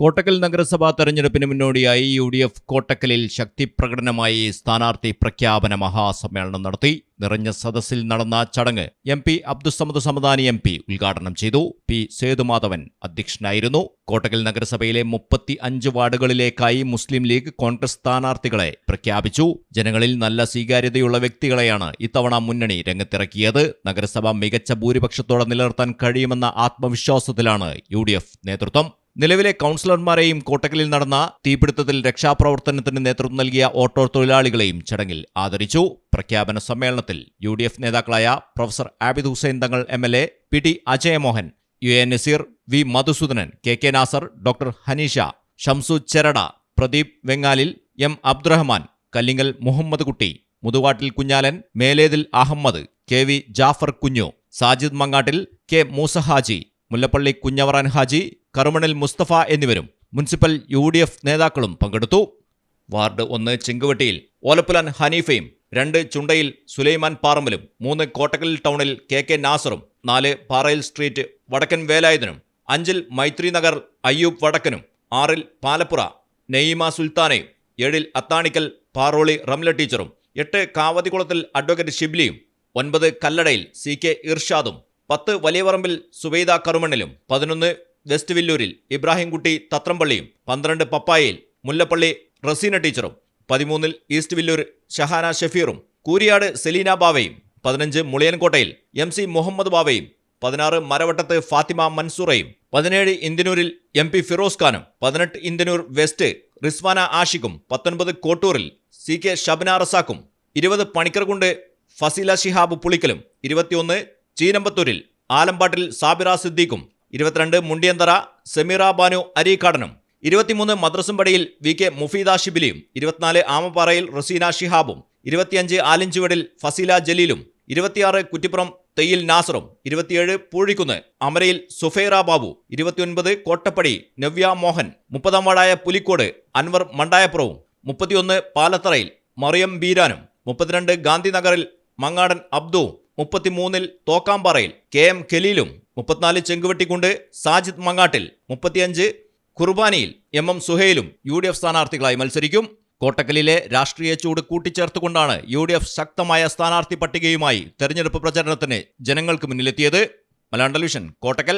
കോട്ടക്കൽ നഗരസഭാ തെരഞ്ഞെടുപ്പിന് മുന്നോടിയായി യു ഡി എഫ് കോട്ടക്കലിൽ ശക്തിപ്രകടനമായി സ്ഥാനാർത്ഥി പ്രഖ്യാപന മഹാസമ്മേളനം നടത്തി. നിറഞ്ഞ സദസ്സിൽ നടന്ന ചടങ്ങ് M P Abdussamad Samadani M P ഉദ്ഘാടനം ചെയ്തു. പി സേതുമാധവൻ അധ്യക്ഷനായിരുന്നു. കോട്ടക്കൽ നഗരസഭയിലെ മുപ്പത്തി അഞ്ച് വാർഡുകളിലേക്കായി മുസ്ലിം ലീഗ് കോൺഗ്രസ് സ്ഥാനാർത്ഥികളെ പ്രഖ്യാപിച്ചു. ജനങ്ങളിൽ നല്ല സ്വീകാര്യതയുള്ള വ്യക്തികളെയാണ് ഇത്തവണ മുന്നണി രംഗത്തിറക്കിയത്. നഗരസഭ മികച്ച ഭൂരിപക്ഷത്തോടെ നിലനിർത്താൻ കഴിയുമെന്ന ആത്മവിശ്വാസത്തിലാണ് യു നേതൃത്വം. നിലവിലെ കൌൺസിലർമാരെയും കോട്ടക്കലിൽ നടന്ന തീപിടുത്തത്തിൽ രക്ഷാപ്രവർത്തനത്തിന് നേതൃത്വം നൽകിയ ഓട്ടോ തൊഴിലാളികളെയും ചടങ്ങിൽ ആദരിച്ചു. പ്രഖ്യാപന സമ്മേളനത്തിൽ യു ഡി എഫ് നേതാക്കളായ professor Abid Hussain Thangal M L A P T Ajayamohan U A Naseer V Madhusoodanan K K Nasar doctor Haneesha Shamsu Cherada Pradeep Vengalil M Abdurahman Kallingal Muhammad Kutty Muthuvattil Kunjalan Melethil Ahammed K V Jafar Kunju Sajid Mangattil K Moosahaji Mullappally Kunjavaran Haji Karumanil Musthafa എന്നിവരും municipal U D F നേതാക്കളും പങ്കെടുത്തു. Ward ഒന്ന് ചിങ്കുവെട്ടിയിൽ ഓലപ്പുലാൻ ഹനീഫയും രണ്ട് ചുണ്ടയിൽ സുലൈമാൻ പാറമ്പലും മൂന്ന് കോട്ടക്കൽ ടൗണിൽ K K നാസറും നാല് പാറയിൽ street വടക്കൻ വേലായുധനും അഞ്ചിൽ മൈത്രി നഗർ അയ്യൂബ് വടക്കനും ആറിൽ പാലപ്പുറ നെയ്മ സുൽത്താനയും ഏഴിൽ അത്താണിക്കൽ പാറോളി റംല ടീച്ചറും എട്ട് കാവതികുളത്തിൽ അഡ്വക്കേറ്റ് ഷിബ്ലിയും ഒൻപത് കല്ലടയിൽ സി കെ ഇർഷാദും പത്ത് വലിയവറമ്പിൽ സുബൈദ കറുമണ്ണിലും പതിനൊന്ന് വെസ്റ്റ് വില്ലൂരിൽ ഇബ്രാഹിംകുട്ടി തത്രംപള്ളിയും പന്ത്രണ്ട് പപ്പായയിൽ മുല്ലപ്പള്ളി റസീന ടീച്ചറും പതിമൂന്നിൽ ഈസ്റ്റ് വില്ലൂർ ഷഹാന ഷഫീറും കൂരിയാട് സെലീന ബാവയും പതിനഞ്ച് മുളിയൻകോട്ടയിൽ എം സി മുഹമ്മദ് ബാവയും പതിനാറ് മരവട്ടത്ത് ഫാത്തിമ മൻസൂറയും പതിനേഴ് ഇന്ത്യനൂരിൽ എം പി ഫിറോസ് ഖാനും പതിനെട്ട് ഇന്ത്യനൂർ വെസ്റ്റ് റിസ്വാന ആഷിഖും പത്തൊൻപത് കോട്ടൂറിൽ സി കെ ഷബ്ന റസാഖും ഇരുപത് പണിക്കർകുണ്ട് ഫസീല ഷിഹാബ് പുളിക്കലും ഇരുപത്തിയൊന്ന് ചീനമ്പത്തൂരിൽ ആലമ്പാട്ടിൽ സാബിറ സിദ്ദീഖും ഇരുപത്തിരണ്ട് മുണ്ടിയന്തറ സെമീറ ബാനു അരീക്കാടനും ഇരുപത്തിമൂന്ന് മദ്രസുംപടിയിൽ വി കെ മുഫീദ ഷിബിലിയും ഇരുപത്തിനാല് ആമപ്പാറയിൽ റസീന ഷിഹാബും ഇരുപത്തിയഞ്ച് ആലിഞ്ചുവടിൽ ഫസീല ജലീലും ഇരുപത്തിയാറ് കുറ്റിപ്പുറം തെയ്യിൽ നാസറും ഇരുപത്തിയേഴ് പൂഴിക്കുന്ന് അമരയിൽ സുഫൈറ ബാബു ഇരുപത്തിയൊൻപത് കോട്ടപ്പടി നവ്യ മോഹൻ മുപ്പതാം വാർഡായ പുലിക്കോട് അൻവർ മണ്ടായപ്പുറവും മുപ്പത്തിയൊന്ന് പാലത്തറയിൽ മറിയം ബീരാനും മുപ്പത്തിരണ്ട് ഗാന്ധിനഗറിൽ മങ്ങാടൻ അബ്ദു മുപ്പത്തിമൂന്നിൽ തോക്കാമ്പാറയിൽ കെ എം ഖലീലും മുപ്പത്തിനാല് ചെങ്കുവെട്ടിക്കുണ്ട് സാജിദ് മങ്ങാട്ടിൽ മുപ്പത്തിയഞ്ച് കുർബാനിയിൽ എം എം സുഹൈലും യു ഡി എഫ് സ്ഥാനാർത്ഥികളായി മത്സരിക്കും. കോട്ടക്കലിലെ രാഷ്ട്രീയ ചൂട് കൂട്ടിച്ചേർത്തുകൊണ്ടാണ് യു ഡി എഫ് ശക്തമായ സ്ഥാനാർത്ഥി പട്ടികയുമായി തെരഞ്ഞെടുപ്പ് പ്രചരണത്തിന് ജനങ്ങൾക്ക് മുന്നിലെത്തിയത്. മലയാളം ടെലിവിഷൻ കോട്ടക്കൽ.